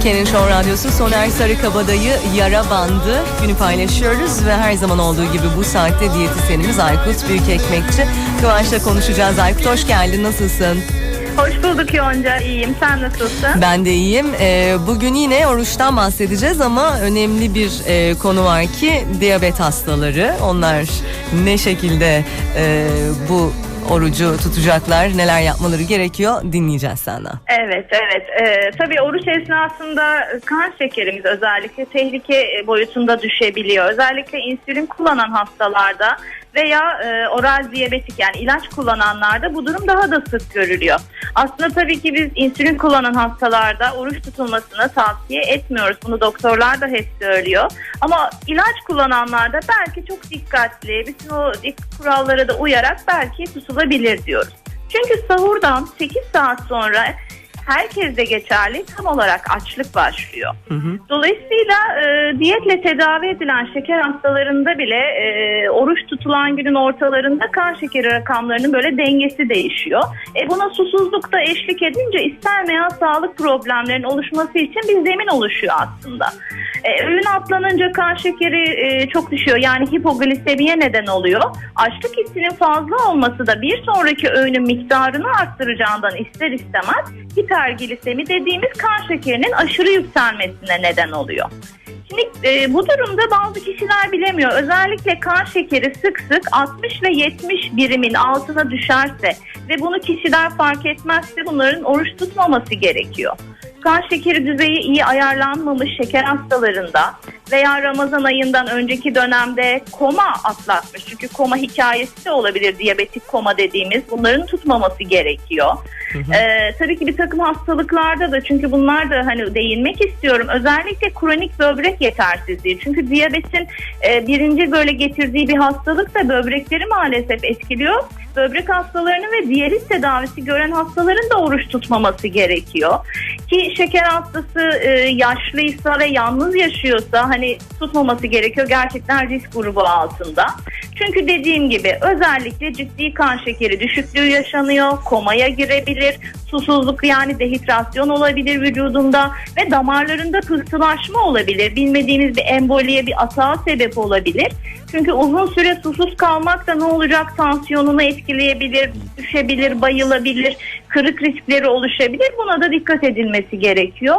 Türkiye'nin Show Radyosu Soner Sarıkabadayı Yara Bandı günü paylaşıyoruz ve her zaman olduğu gibi bu saatte diyetisyenimiz Aykut Büyükekmekçi. Kıvanç'la konuşacağız. Aykut hoş geldin. Nasılsın? Hoş bulduk Yonca. İyiyim. Sen nasılsın? Ben de iyiyim. Ee, bugün yine oruçtan bahsedeceğiz ama önemli bir e, konu var ki diyabet hastaları. Onlar ne şekilde e, bu orucu tutacaklar, neler yapmaları gerekiyor dinleyeceğiz senden. Evet, evet. Ee, tabii oruç esnasında kan şekerimiz özellikle tehlike boyutunda düşebiliyor. Özellikle insülin kullanan hastalarda veya e, oral diyabetik yani ilaç kullananlarda bu durum daha da sık görülüyor. Aslında tabii ki biz insülin kullanan hastalarda oruç tutulmasını tavsiye etmiyoruz. Bunu doktorlar da hep söylüyor. Ama ilaç kullananlarda belki çok dikkatli, bütün o kurallara da uyarak belki tutulabilir diyoruz. Çünkü sahurdan 8 saat sonra herkeste geçerli tam olarak açlık başlıyor. Hı hı. Dolayısıyla e, diyetle tedavi edilen şeker hastalarında bile e, oruç tutulan günün ortalarında kan şekeri rakamlarının böyle dengesi değişiyor. E, buna susuzluk da eşlik edince istenmeyen sağlık problemlerinin oluşması için bir zemin oluşuyor aslında. E, öğün atlanınca kan şekeri e, çok düşüyor yani hipoglisemiye neden oluyor. Açlık hissinin fazla olması da bir sonraki öğünün miktarını arttıracağından ister istemez hiperglisemi dediğimiz kan şekerinin aşırı yükselmesine neden oluyor. Şimdi e, bu durumda bazı kişiler bilemiyor. Özellikle kan şekeri sık sık 60 ve 70 birimin altına düşerse ve bunu kişiler fark etmezse bunların oruç tutmaması gerekiyor. Kan şekeri düzeyi iyi ayarlanmamış şeker hastalarında veya Ramazan ayından önceki dönemde koma atlatmış. Çünkü koma hikayesi de olabilir diyabetik koma dediğimiz. Bunların tutmaması gerekiyor. Ee, tabii ki bir takım hastalıklarda da çünkü bunlar da hani değinmek istiyorum. Özellikle kronik böbrek yetersizliği. Çünkü diyabetin e, birinci böyle getirdiği bir hastalık da böbrekleri maalesef etkiliyor. Böbrek hastalarını ve diyaliz tedavisi gören hastaların da oruç tutmaması gerekiyor. Ki şeker hastası e, yaşlıysa ve yalnız yaşıyorsa hani tutmaması gerekiyor gerçekten risk grubu altında. Çünkü dediğim gibi özellikle ciddi kan şekeri düşüklüğü yaşanıyor, komaya girebilir, susuzluk yani dehidrasyon olabilir vücudunda ve damarlarında pıhtılaşma olabilir. Bilmediğimiz bir emboliye, bir atağa sebep olabilir. Çünkü uzun süre susuz kalmak da ne olacak tansiyonunu etkileyebilir, düşebilir, bayılabilir, kırık riskleri oluşabilir. Buna da dikkat edilmesi gerekiyor.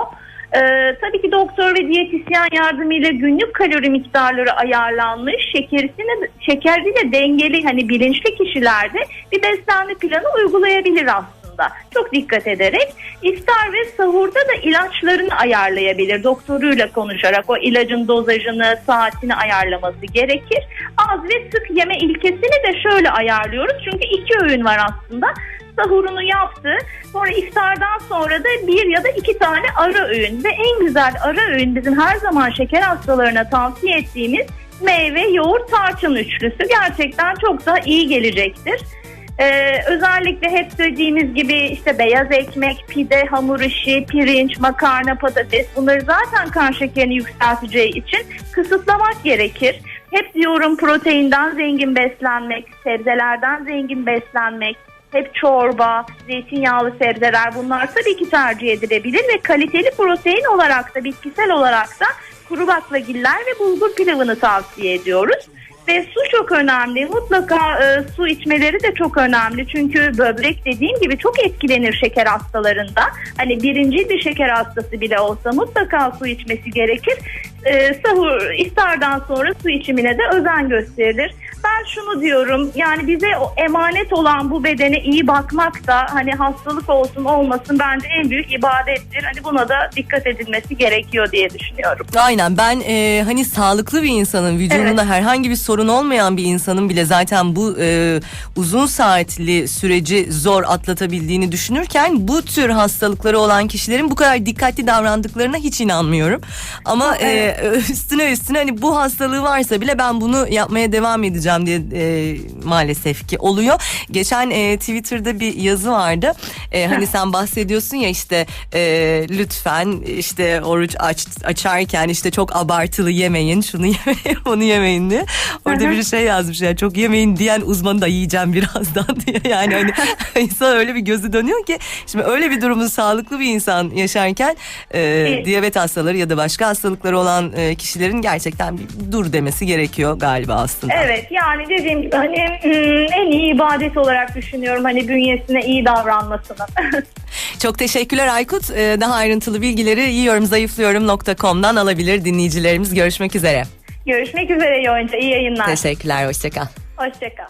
Ee, tabii ki doktor ve diyetisyen yardımıyla günlük kalori miktarları ayarlanmış, şekerisini şekerliyle dengeli hani bilinçli kişilerde bir beslenme planı uygulayabilir aslında. Çok dikkat ederek iftar ve sahurda da ilaçlarını ayarlayabilir. Doktoruyla konuşarak o ilacın dozajını, saatini ayarlaması gerekir. Az ve sık yeme ilkesini de şöyle ayarlıyoruz. Çünkü iki öğün var aslında sahurunu yaptı. Sonra iftardan sonra da bir ya da iki tane ara öğün ve en güzel ara öğün bizim her zaman şeker hastalarına tavsiye ettiğimiz meyve, yoğurt, tarçın üçlüsü gerçekten çok daha iyi gelecektir. Ee, özellikle hep söylediğimiz gibi işte beyaz ekmek, pide, hamur işi, pirinç, makarna, patates bunları zaten kan şekerini yükselteceği için kısıtlamak gerekir. Hep diyorum proteinden zengin beslenmek, sebzelerden zengin beslenmek, hep çorba, zeytinyağlı sebzeler bunlar tabii ki tercih edilebilir ve kaliteli protein olarak da bitkisel olarak da kuru baklagiller ve bulgur pilavını tavsiye ediyoruz. Ve su çok önemli. Mutlaka e, su içmeleri de çok önemli. Çünkü böbrek dediğim gibi çok etkilenir şeker hastalarında. Hani birinci bir şeker hastası bile olsa mutlaka su içmesi gerekir. E, sahur, iftardan sonra su içimine de özen gösterilir. Ben şunu diyorum yani bize o emanet olan bu bedene iyi bakmak da hani hastalık olsun olmasın bence en büyük ibadettir. Hani buna da dikkat edilmesi gerekiyor diye düşünüyorum. Aynen ben e, hani sağlıklı bir insanın vücudunda herhangi bir sorun olmayan bir insanın bile zaten bu e, uzun saatli süreci zor atlatabildiğini düşünürken bu tür hastalıkları olan kişilerin bu kadar dikkatli davrandıklarına hiç inanmıyorum. Ama Evet. e, üstüne üstüne hani bu hastalığı varsa bile ben bunu yapmaya devam edeceğim yapacağım diye e, maalesef ki oluyor. Geçen e, Twitter'da bir yazı vardı. E, hani sen bahsediyorsun ya işte e, lütfen işte oruç aç, açarken işte çok abartılı yemeyin, şunu yemeyin, bunu yemeyin diye. Orada bir şey yazmış yani çok yemeyin diyen uzmanı da yiyeceğim birazdan diye. Yani hani insan öyle bir gözü dönüyor ki şimdi öyle bir durumu sağlıklı bir insan yaşarken e, Evet. diyabet hastaları ya da başka hastalıkları olan e, kişilerin gerçekten bir dur demesi gerekiyor galiba aslında. Evet yani dediğim gibi hani hmm, en iyi ibadet olarak düşünüyorum hani bünyesine iyi davranmasını. Çok teşekkürler Aykut. E, daha ayrıntılı bilgileri yiyorumzayıflıyorum.com'dan alabilir dinleyicilerimiz. Görüşmek üzere. Görüşmek üzere Yonca iyi yayınlar. Teşekkürler, hoşçakal. Hoşçakal.